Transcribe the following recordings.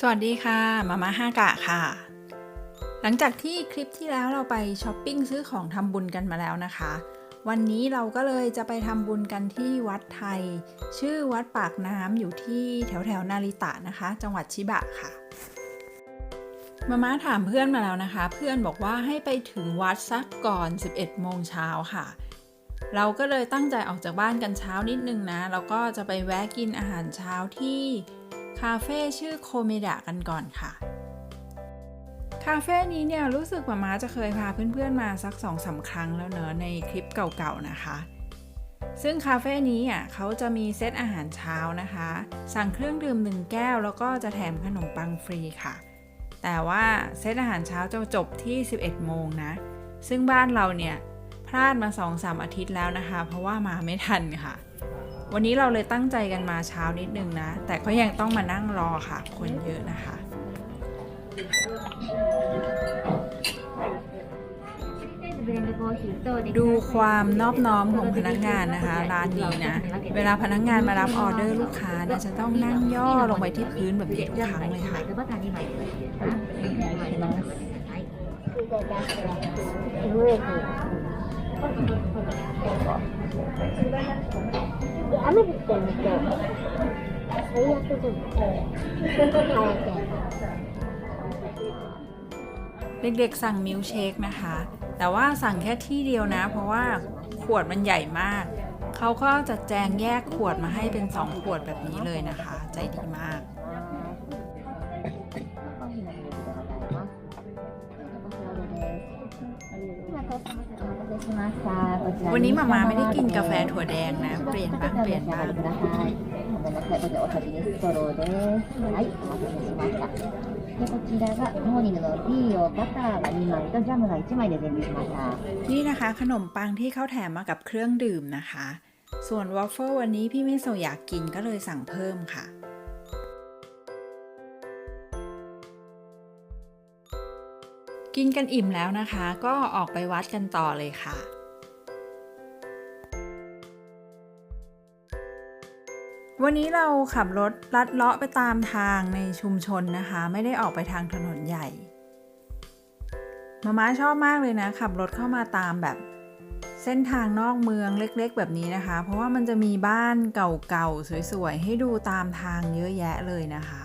สวัสดีค่ะ มาม่าห้ากะค่ะ หลังจากที่คลิปที่แล้วเราไปช้อปปิ้งซื้อของทำบุญกันมาแล้วนะคะ วันนี้เราก็เลยจะไปทำบุญกันที่วัดไทย ชื่อวัดปากน้ำอยู่ที่แถวแถวนาริตะนะคะ จังหวัดชิบะค่ะ มาม่าถามเพื่อนมาแล้วนะคะ เพื่อนบอกว่าให้ไปถึงวัดสักก่อน 11 โมงเช้าค่ะ เราก็เลยตั้งใจออกจากบ้านกันเช้านิดนึงนะ แล้วก็จะไปแวะกินอาหารเช้าที่ คาเฟ่ชื่อโคเมดะกันก่อนค่ะ คาเฟ่นี้เนี่ยรู้สึกว่ามาจะเคยพาเพื่อนๆมาสักสองสาครั้งแล้วเนอะในคลิปเก่าๆนะคะ ซึ่งคาเฟ่นี้อะเขาจะมีเซตอาหารเช้านะคะ สั่งเครื่องดื่มหนึ่งแก้ว แล้วก็จะแถมขนมปังฟรีค่ะ แต่ว่าเซตอาหารเช้าจะจบที่ 11 โมงนะ ซึ่งบ้านเราเนี่ยพลาดมา2-3อาทิตย์แล้วนะคะ เพราะว่ามาไม่ทันค่ะ วันนี้เราเลยตั้งใจกันมาเช้านิดนึงนะ แต่ก็ยังต้องมานั่งรอค่ะ คนเยอะนะคะดูความนอบน้อมของพนักงานนะคะร้านนี้นะ เวลาพนักงานมารับออเดอร์ลูกค้าเนี่ยจะต้องนั่งย่อลงไปที่พื้นแบบนี้ทุกครั้งเลยค่ะ 雨降ってるのと最悪じゃん早く เด็กๆสั่งมิลค์เชคนะคะ แต่ว่าสั่งแค่ที่เดียวนะ เพราะว่าขวดมันใหญ่มาก เขาก็จะแจงแยกขวดมาให้เป็น 2 ขวดแบบนี้เลยนะคะ ใจดีมาก วันนี้หมามาไม่ได้กินกาแฟถั่วแดงนะ เปลี่ยนบ้างเปลี่ยนบ้าง ごめんなさい。お先にストローです。はい、お待たせしました。で、こちらがモーニングのティーをバターが2枚とジャムが1枚で準備しました。 นี่นะคะขนมปังที่เขาแถมมากับเครื่องดื่มนะคะ ส่วนวอฟเฟิลวันนี้พี่มิโซะอยากกินก็เลยสั่งเพิ่มค่ะ กินกันอิ่มแล้วนะคะ ก็ออกไปวัดกันต่อเลยค่ะ วันนี้เราขับรถลัดเลาะไปตามทางในชุมชนนะคะ ไม่ได้ออกไปทางถนนใหญ่มาม่าชอบมากเลยนะ ขับรถเข้ามาตามแบบเส้นทางนอกเมืองเล็กๆ แบบนี้นะคะ เพราะว่ามันจะมีบ้านเก่าๆ สวยๆ ให้ดูตามทางเยอะแยะเลยนะคะ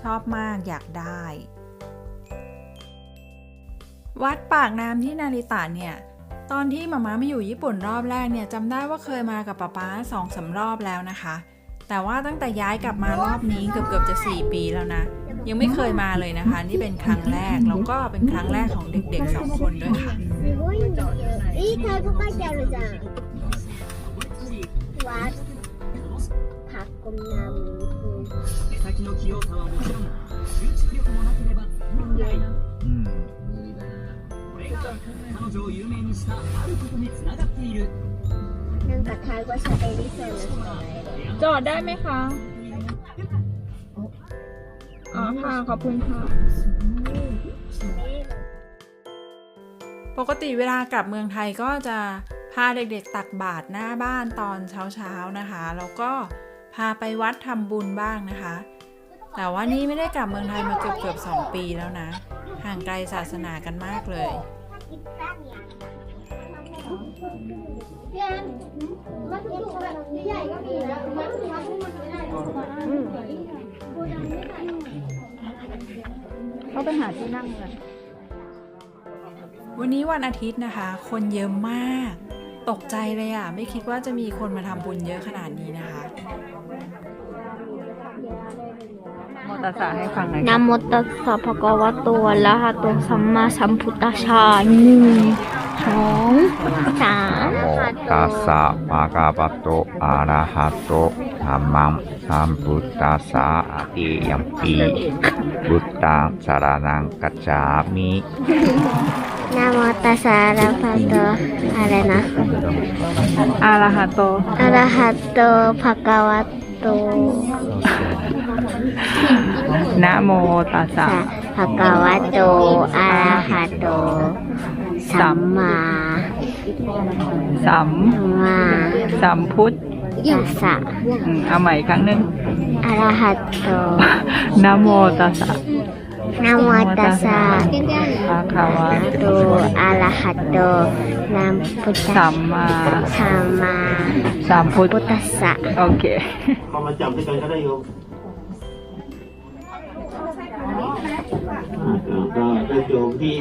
ชอบมากอยากได้ วัดปากน้ำที่นาริตะเนี่ย ตอนที่มาม่ามาอยู่ญี่ปุ่นรอบแรกเนี่ยจำได้ว่าเคยมากับป๊าป๊าสองสารอบแล้วนะคะ แต่ว่าตั้งแต่ย้ายกลับมารอบนี้เกือบเกือบจะ 4 ปีแล้วนะ ยังไม่เคยมาเลยนะคะ นี่เป็นครั้งแรก แล้วก็เป็นครั้งแรกของเด็กๆสองคนด้วยค่ะวัดผักกลมน้ำ 彼女を有名にしたあることにつながっているなんかタイ語喋りそうな人がいる。 จอดได้ไหมคะ อ๋อค่ะ ขอบคุณค่ะ ปกติเวลากลับเมืองไทยก็จะพาเด็กๆตักบาตรหน้าบ้านตอนเช้าๆนะคะ แล้วก็พาไปวัดทำบุญบ้างนะคะ แต่ว่านี่ไม่ได้กลับเมืองไทยมาเกือบเกือบๆสองปีแล้วนะ ห่างไกลศาสนากันมากเลย เขาไปหาที่นั่งเลยวันนี้วันอาทิตย์นะคะ คนเยอะมาก ตกใจเลยอะ ไม่คิดว่าจะมีคนมาทำบุญเยอะขนาดนี้นะคะ โม ตัสสะให้ฟังหน่อยนะโมตัสสะภะคะวะโตอะระหะโตสัมมาสัมพุทธัสสะหนึ่งสองสามโมตัสสะภะคะวะโตอะระหะโตสัมมาสัมพุทธัสสะอะติยัมปิพุทธังสารนังกัจฉามินามตัสสะอะระหะโตอะไรนะอะระหะโตอะระหะโตภะคะวะโต นะโมตัสสะภะคะวะโต อะระหะโต สัมมา สัมมาสัมพุทธัสสะอืมเอาใหม่ครั้งหนึ่งอะระหะโต นะโมตัสสะนะโมตัสสะภะคะวะโต อะระหะโตนะโมพุทธัสสัมมาสัมมาสัมพุทธัสสะโอเค พอมาจับด้วยกันก็ได้โยม ก็ได้โยมที่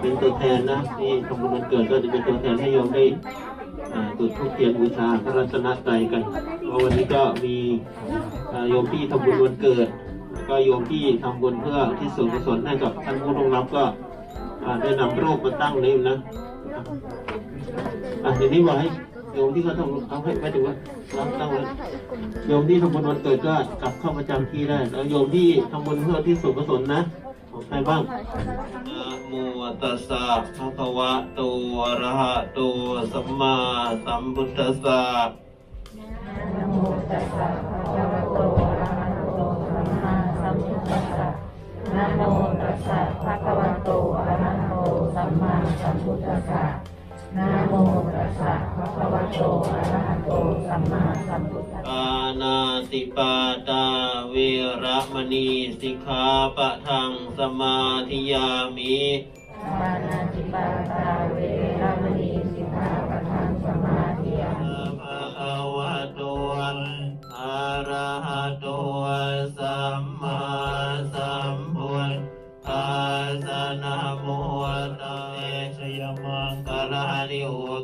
เป็นตัวแทนนะที่ทำบุญวันเกิดก็จะเป็นตัวแทนให้โยมได้จุดธูปเทียนบูชาพระรัตนตรัยกันเพราะวันนี้ก็มีโยมที่ทำบุญวันเกิด ก็โยมที่ทำบุญเพื่อที่ส่วนกุศลให้กับท่านผู้ร่วงรับก็ได้นำรูปมาตั้งเลยนะอะทีนี้ว่าให้ โยมที่เขาทำเอาให้ไปถึงว่ารับตั้งไว้โยมที่ทำบุญวันเกิดก็กลับเข้าประจำที่ได้ แล้วโยมที่ทำบุญเพื่อที่สุกุศลนะของใครบ้างนะโมตัสสะภะคะวะโตอะระหะโตสัมมาสัมพุทธัสสะ ปานาติปาตาเวระมณีสิกขาปะทังสมาธิยามิปานาติปาตาเวระมณีสิกขาปะทังสมาธิยามิภะคะวะโตอะระหะโตสัม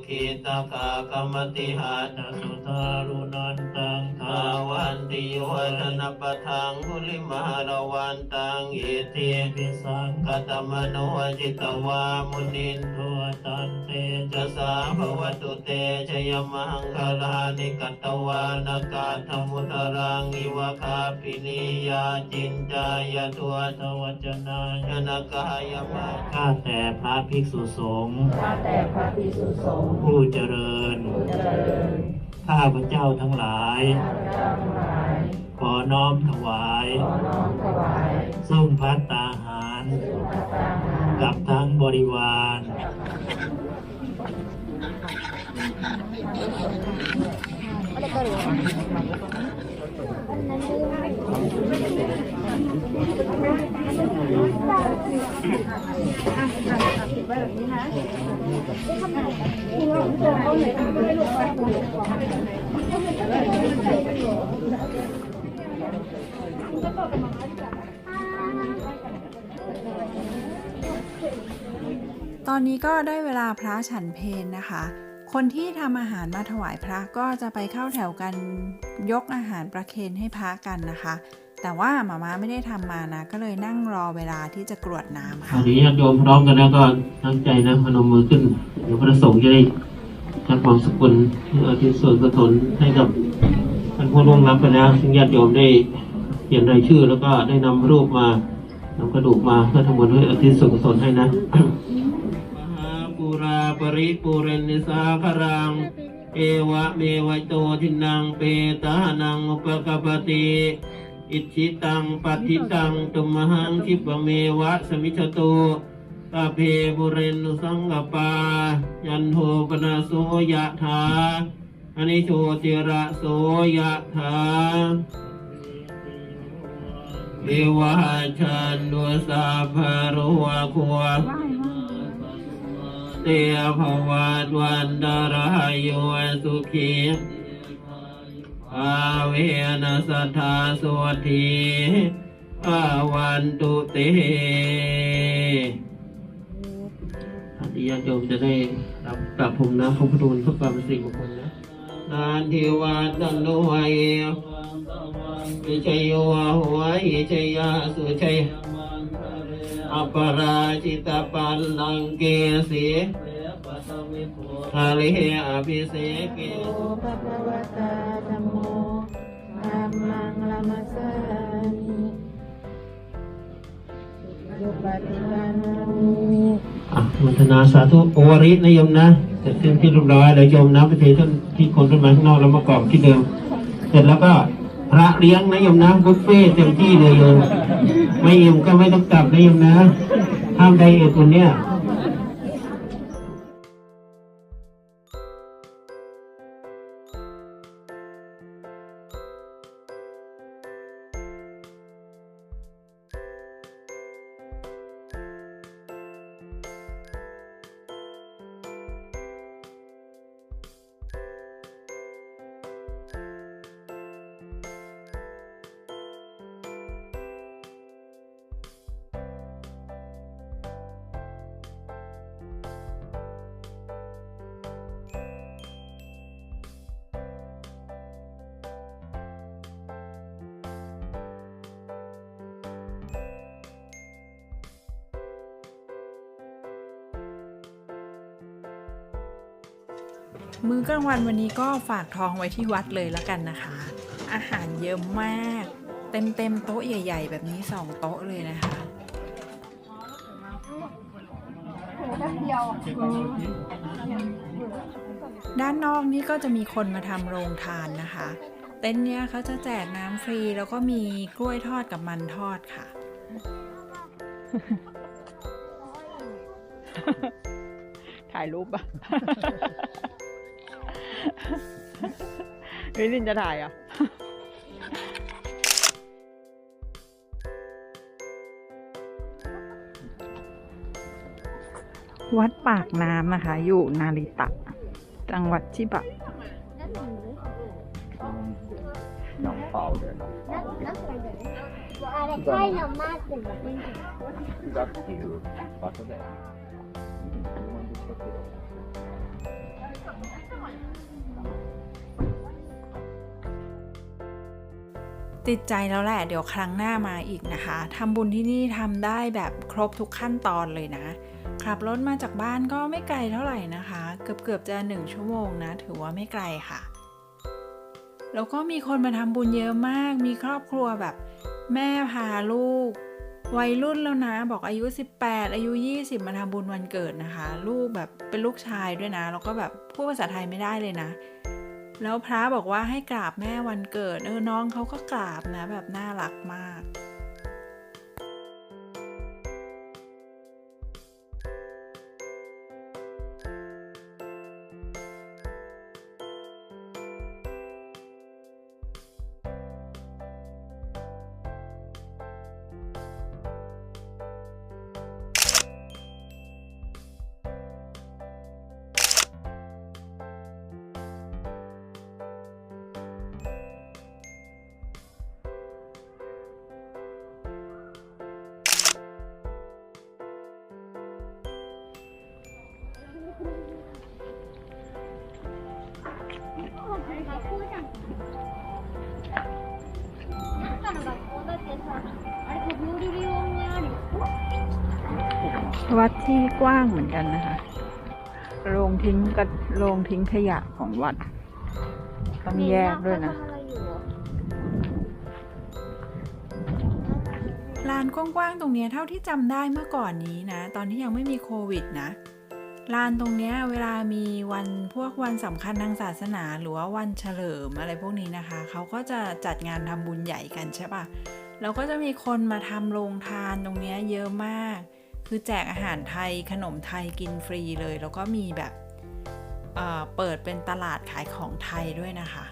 นิโอคิตกะกมติหาตสุทารุนันตังทาวันติโยธนปะทังคุลิมาลวันตังเอเตปิสังกตมโนจิตวามุนินโทตันเตจะสาภวตุเตชยมังคลานิกัตวานากาธมุตรังอิวะคาปินิยาจินจายทัวทวจนายนกายมาข้าแต่พระภิกษุสงฆ์ข้าแต่พระภิกษุสงฆ์ผู้เจริญ ข้าพระเจ้าทั้งหลาย ขอน้อมถวาย ซึ่งพัตตาหาร กับทั้งบริวาร ตอนนี้ก็ได้เวลาพระฉันเพลนะคะ คนที่ทำอาหารมาถวายพระก็จะไปเข้าแถวกันยกอาหารประเคนให้พระกันนะคะ แต่ว่าหมาม่าไม่ได้ทำมานะ ก็เลยนั่งรอเวลาที่จะกรวดน้ำตอค่ะนนี้ญาติโยมพร้อมกันแล้วก็ตั้งใจนะพนมมือขึ้น เดี๋ยวพระสงฆ์จะได้ทำความสกุลเพื่อที่ส่วนกุศลให้กับท่านผู้ร่วงรับไปแล้วซึ่งญาติโยมได้เขียนรายชื่อ แล้วก็ได้นำรูปมานำกระดูกมาเพื่อทำบุญให้อุทิศส่วนกุศลให้นะมหาปุราปริปุเรนนิสาคารังเอวะเมวะโตทินังเปตานังอุปกปปติ อิชิตังปฏิตังตุมหังคิปะเมวะสมิชตุตาเพบุเรนนุสังกปา ยันโทปนาโสยะถาอนิโชติระโสยะถาเดวะชันดุสาภารุวะควะเตภวัตวันดารายโยสุขี อาเวนสัทธาสวัสดีอาวันตุเตท่านที่ญาติโยมจะได้รับกลับผมน้ำพระพุทธมนต์เพื่อความสิริมงคลนะนานทิวาตันโนไยวิชัยโยหัวหิชัยยาสุชัยอปราชิตปัลลังเกสี ทะเลอภิเสเกอะมัทนาสาธุโอวารินะโยมนะเสร็จสิ้นที่เรียบร้อยเดี๋ยวโยมน้ำไปเทท่านที่คนขึ้นมาข้างนอกแล้วมากรอบที่เดิม เสร็จแล้วก็พระเลี้ยงนะโยมนะบุฟเฟ่เต็มที่เลยโยมไม่อิ่มก็ไม่ต้องกลับนะโยมนะห้ามไดเอทวันเนี้ย มื้อกลางวันวันนี้ก็ฝากท้องไว้ที่วัดเลยแล้วกันนะคะ อาหารเยอะมาก เต็มเต็มโต๊ะใหญ่ ๆ แบบนี้สองโต๊ะเลยนะคะด้านนอกนี่ก็จะมีคนมาทำโรงทานนะคะ เต็นท์เนี้ยเขาจะแจกน้ำฟรีแล้วก็มีกล้วยทอดกับมันทอดค่ะถ่ายรูปอะ เฮ้ยลินจะถ่ายอะวัดปากน้ำนะคะ อยู่นาริตะ จังหวัดชิบะน้องเปล่าเดี๋ยวน้องเปาอะไรใกล้เรามากสุดแบบนี้ ติดใจแล้วแหละ เดี๋ยวครั้งหน้ามาอีกนะคะทำบุญที่นี่ทำได้แบบครบทุกขั้นตอนเลยนะขับรถมาจากบ้านก็ไม่ไกลเท่าไหร่นะคะ เกือบเกือบจะหนึ่งชั่วโมงนะ ถือว่าไม่ไกลค่ะ แล้วก็มีคนมาทำบุญเยอะมาก มีครอบครัวแบบ แม่พาลูก วัยรุ่นแล้วนะ บอกอายุ 18 อายุ 20 มาทำบุญวันเกิดนะคะ ลูกแบบเป็นลูกชายด้วยนะ แล้วก็แบบพูดภาษาไทยไม่ได้เลยนะ แล้วพระบอกว่าให้กราบแม่วันเกิด เออน้องเขาก็กราบนะแบบน่ารักมาก วัดที่กว้างเหมือนกันนะคะ โรงทิ้งกับโรงทิ้งขยะของวัด ต้องแยกด้วยนะ ลานกว้างๆตรงเนี้ยเท่าที่จำได้เมื่อก่อนนี้นะ ตอนที่ยังไม่มีโควิดนะ ลานตรงเนี้ยเวลามีวันพวกวันสำคัญทางศาสนาหรือว่าวันเฉลิมอะไรพวกนี้นะคะ เขาก็จะจัดงานทำบุญใหญ่กันใช่ปะแล้วก็จะมีคนมาทำโรงทานตรงเนี้ยเยอะมาก คือแจกอาหารไทยขนมไทยกินฟรีเลย แล้วก็มีแบบเอ่อเปิดเป็นตลาดขายของไทยด้วยนะคะ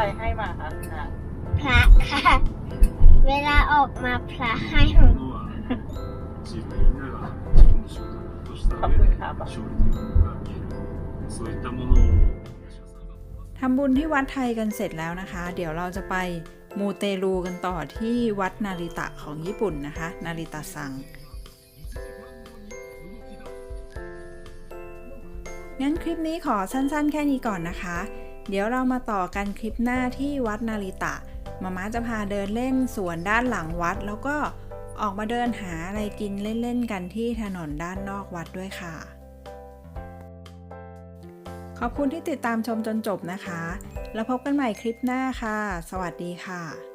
รให้มาคะพระค่ะ เวลาออกมาพระให้หนูทำบุญที่วัดไทยกันเสร็จแล้วนะคะ เดี๋ยวเราจะไปมูเตลูกันต่อที่วัดนาริตะของญี่ปุ่นนะคะ นาริตะซังงั้นคลิปนี้ขอสั้นๆ แค่นี้ก่อนนะคะ เดี๋ยวเรามาต่อกันคลิปหน้าที่วัดนาริตะ มาม่าจะพาเดินเล่นสวนด้านหลังวัด แล้วก็ออกมาเดินหาอะไรกินเล่นๆกันที่ถนนด้านนอกวัดด้วยค่ะ ขอบคุณที่ติดตามชมจนจบนะคะ แล้วพบกันใหม่คลิปหน้าค่ะ สวัสดีค่ะ